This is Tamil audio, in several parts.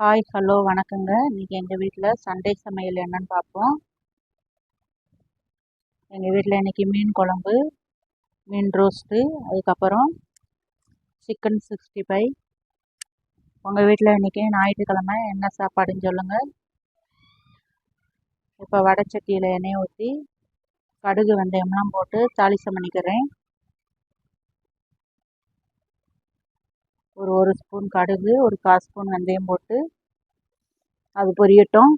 ஹாய் ஹலோ வணக்கங்க. இன்றைக்கி எங்கள் வீட்டில் சண்டே சமையல் என்னன்னு பார்ப்போம் எங்கள் வீட்டில் இன்றைக்கி மீன் குழம்பு மீன் ரோஸ்ட்டு அதுக்கப்புறம் சிக்கன் சிக்ஸ்டி ஃபைவ் உங்கள் வீட்டில் இன்றைக்கி ஞாயிற்றுக்கிழமை என்ன சாப்பாடுன்னு சொல்லுங்கள் இப்போ வடச்சட்டியில் எண்ணெய் ஊற்றி கடுகு வெந்தயம்லாம் போட்டு தாளிசம் பண்ணிக்கிறேன் ஒரு ஒரு ஸ்பூன் கடுகு ஒரு கால் ஸ்பூன் வெந்தயம் போட்டு அது பொரியட்டும்.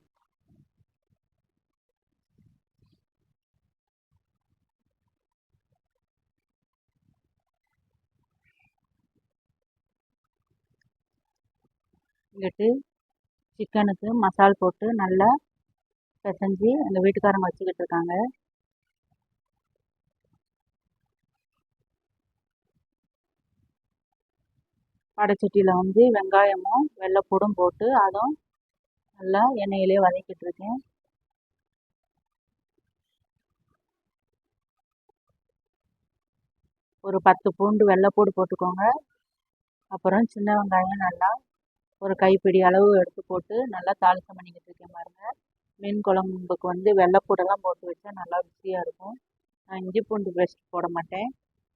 இங்கிட்டு சிக்கனுக்கு மசால் போட்டு நல்லா பிசைஞ்சி எங்கள் வீட்டுக்காரங்க வச்சுக்கிட்டு இருக்காங்க. வடைச்சட்டியில் வந்து வெங்காயமும் வெள்ளைப்பூடும் போட்டு அதுவும் நல்லா எண்ணெயிலே வதக்கிட்டு இருக்கேன் ஒரு பத்து பூண்டு வெள்ளைப்பூடு போட்டுக்கோங்க. அப்புறம் சின்ன வெங்காயம் நல்லா ஒரு கைப்பிடி அளவு எடுத்து போட்டு நல்லா தாளிசம் பண்ணிக்கிட்டு இருக்கேன் பாருங்கள் மீன் குழம்புக்கு வந்து வெள்ளைப்பூடெல்லாம் போட்டு வச்சா நல்லா ருசியாக இருக்கும். நான் இஞ்சி பூண்டு பேஸ்ட் போட மாட்டேன்.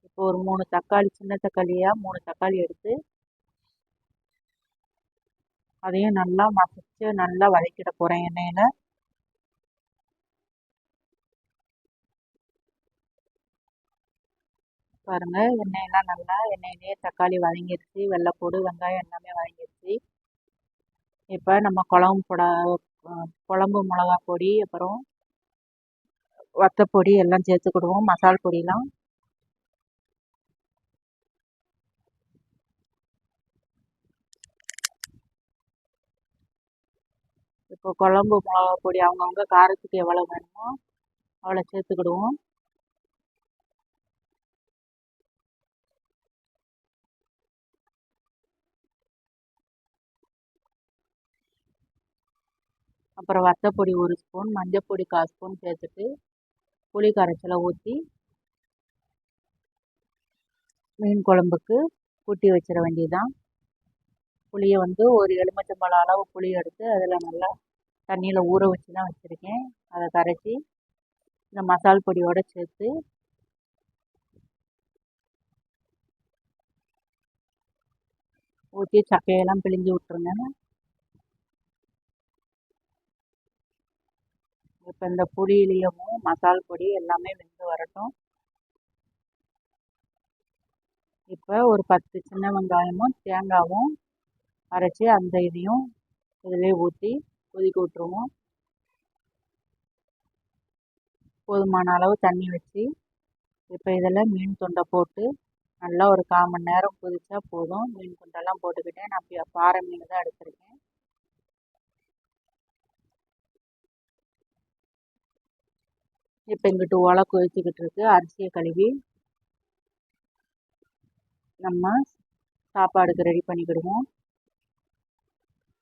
இப்போ ஒரு மூணு தக்காளி சின்ன தக்காளியாக மூணு தக்காளி எடுத்து அதையும் நல்லா மசிச்சு நல்லா வதக்கிட போகிறேன் எண்ணெயில். பாருங்கள் எண்ணெயெல்லாம் நல்லா எண்ணெயிலேயே தக்காளி வதங்கிருச்சு வெள்ளைப்பூடு வெங்காயம் எல்லாமே வதங்கிருச்சு. இப்போ நம்ம குழம்பு போட குழம்பு மிளகா பொடி அப்புறம் வத்தப்பொடி எல்லாம் சேர்த்துக்கிடுவோம் மசால் பொடியெலாம் இப்போ குழம்பு மிளகா பொடி அவங்கவுங்க காரத்துக்கு எவ்வளோ வேணுமோ அவ்வளோ சேர்த்துக்கிடுவோம். அப்புறம் வத்தப்பொடி ஒரு ஸ்பூன் மஞ்சப்பொடி கால் ஸ்பூன் சேர்த்துட்டு புளி கரைச்சலை ஊற்றி மீன் குழம்புக்கு கூட்டி வச்சிட வேண்டியதுதான். புளியை வந்து ஒரு எலுமிச்சம்பழம் அளவு புளி எடுத்து அதில் நல்லா தண்ணியில் ஊற வச்சு தான் வச்சுருக்கேன். அதை கரைச்சி இந்த மசால் பொடியோடு சேர்த்து ஊற்றி சக்கையெல்லாம் பிழிஞ்சு விட்ருங்க இப்போ இந்த புளியிலையும் மசால் பொடி எல்லாமே வெந்து வரட்டும். இப்போ ஒரு பத்து சின்ன வெங்காயமும் தேங்காவும் அரைச்சி அந்த இதையும் இதிலே ஊற்றி கொதிக்க விட்ருவோம் போதுமான அளவு தண்ணி வச்சு இப்போ இதில் மீன் துண்டை போட்டு நல்லா ஒரு கால் மணி நேரம் கொதிச்சா போதும். மீன் துண்டெல்லாம் போட்டுக்கிட்டேன் நான் பாறை மீன் தான் எடுத்திருக்கேன். இப்போ இங்கிட்டு ஒலை கொதிச்சுக்கிட்டு இருக்கு. அரிசியை கழுவி நம்ம சாப்பாடுக்கு ரெடி பண்ணிக்கிடுவோம்.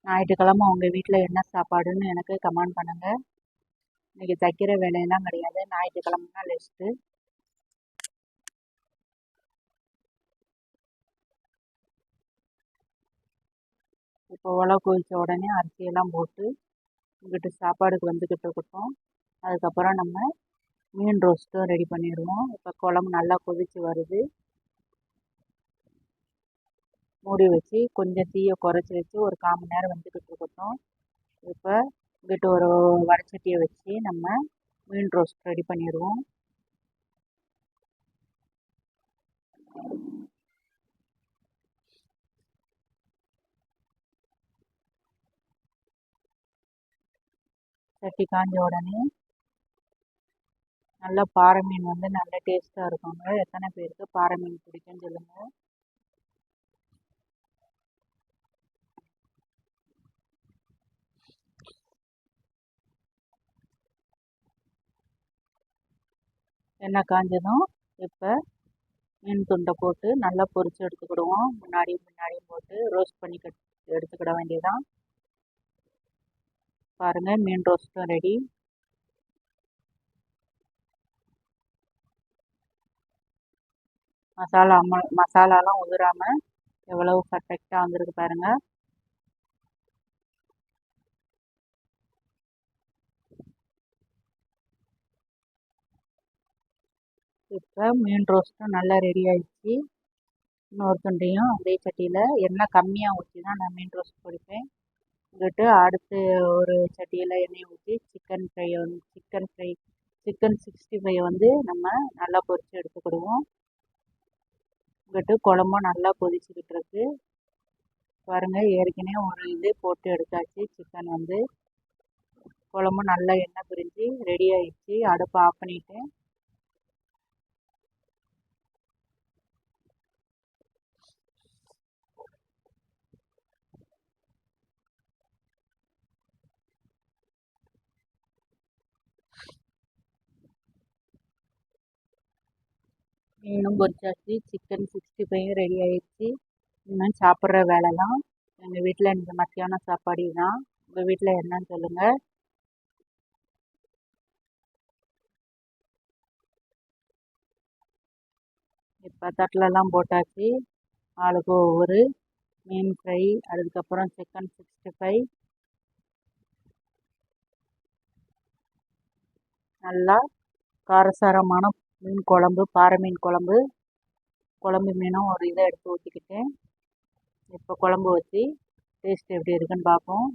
ஞாயிற்றுக்கிழமை உங்கள் வீட்டில் என்ன சாப்பாடுன்னு எனக்கு கமெண்ட் பண்ணுங்கள் இன்றைக்கி தைக்கிற வேலையெல்லாம் கிடையாது. ஞாயிற்றுக்கிழமைனா லெஸ்ட்டு இப்போ உழவு கொதித்த உடனே அரிசியெல்லாம் போட்டு இங்கிட்டு சாப்பாடுக்கு வந்துக்கிட்டு இருக்கட்டும். அதுக்கப்புறம் நம்ம மீன் ரோஸ்ட்டும் ரெடி பண்ணிடுவோம். இப்போ குழம்பு நல்லா கொதித்து வருது. மூடி வச்சு கொஞ்சம் தீயை குறைச்சி வச்சு ஒரு கால் மணி நேரம் வந்துக்கிட்டு இருக்கட்டும். இப்போ இங்கிட்ட ஒரு வடச்சட்டியை வச்சு நம்ம மீன் ரோஸ்ட் ரெடி பண்ணிடுவோம் சட்டி காஞ்ச உடனே நல்லா பாறை மீன் வந்து நல்ல டேஸ்ட்டாக இருக்குங்க. எத்தனை பேருக்கு பாறை மீன் பிடிக்கும்னு சொல்லுங்கள் எண்ணெய் காஞ்சதும் இப்போ மீன் துண்டை போட்டு நல்லா பொரித்து எடுத்துக்கிடுவோம். முன்னாடியும் முன்னாடியும் போட்டு ரோஸ்ட் பண்ணி கட் எடுத்துக்கிட வேண்டியதான் பாருங்கள் மீன் ரோஸ்ட்டும் ரெடி மசாலா மசாலாலாம் உதிராமல் எவ்வளவு பர்ஃபெக்டாக வந்திருக்கு பாருங்கள் இப்போ மீன் ரோஸ்ட்டும் நல்லா ரெடி ஆகிடுச்சு இன்னொரு துண்டையும் அதே சட்டியில் எண்ணெய் கம்மியாக ஊற்றி தான் நான் மீன் ரோஸ்ட் பொடிப்பேன். வந்துட்டு அடுத்து ஒரு சட்டியில் எண்ணெய் ஊற்றி சிக்கன் ஃப்ரை வந்து chicken fry chicken sixty five வந்து நம்ம நல்லா பொரித்து எடுத்துக்கிடுவோம் இங்கிட்டு குழம்பும் நல்லா கொதிச்சுக்கிட்டு இருக்கு. பாருங்கள் ஏற்கனவே ஒரு இது போட்டு எடுத்தாச்சு சிக்கன் வந்து. குழம்பு நல்லா எண்ணெய் பிரிஞ்சு ரெடி ஆயிடுச்சு. அடுப்பை ஆஃப் பண்ணிவிட்டேன் மீனும் பொரிச்சாச்சு சிக்கன் சிக்ஸ்டி ஃபைவ் ரெடி ஆயிடுச்சு. இன்னும் சாப்பிட்ற வேலை தான் எங்கள் வீட்டில் எனக்கு மத்தியானம் சாப்பாடு தான் உங்கள் வீட்டில் என்னன்னு சொல்லுங்கள் இப்போ தட்டிலலாம் போட்டாச்சு. ஆளுக்கு ஒவ்வொரு மீன் ஃப்ரை அதுக்கப்புறம் சிக்கன் சிக்ஸ்டி ஃபைவ் நல்லா காரசாரமான மீன் குழம்பு பாறை மீன் குழம்பு குழம்பு மீனும் ஒரு இதை எடுத்து ஊற்றிக்கிட்டேன் இப்போ குழம்பு வச்சு டேஸ்ட் எப்படி இருக்குன்னு பார்ப்போம்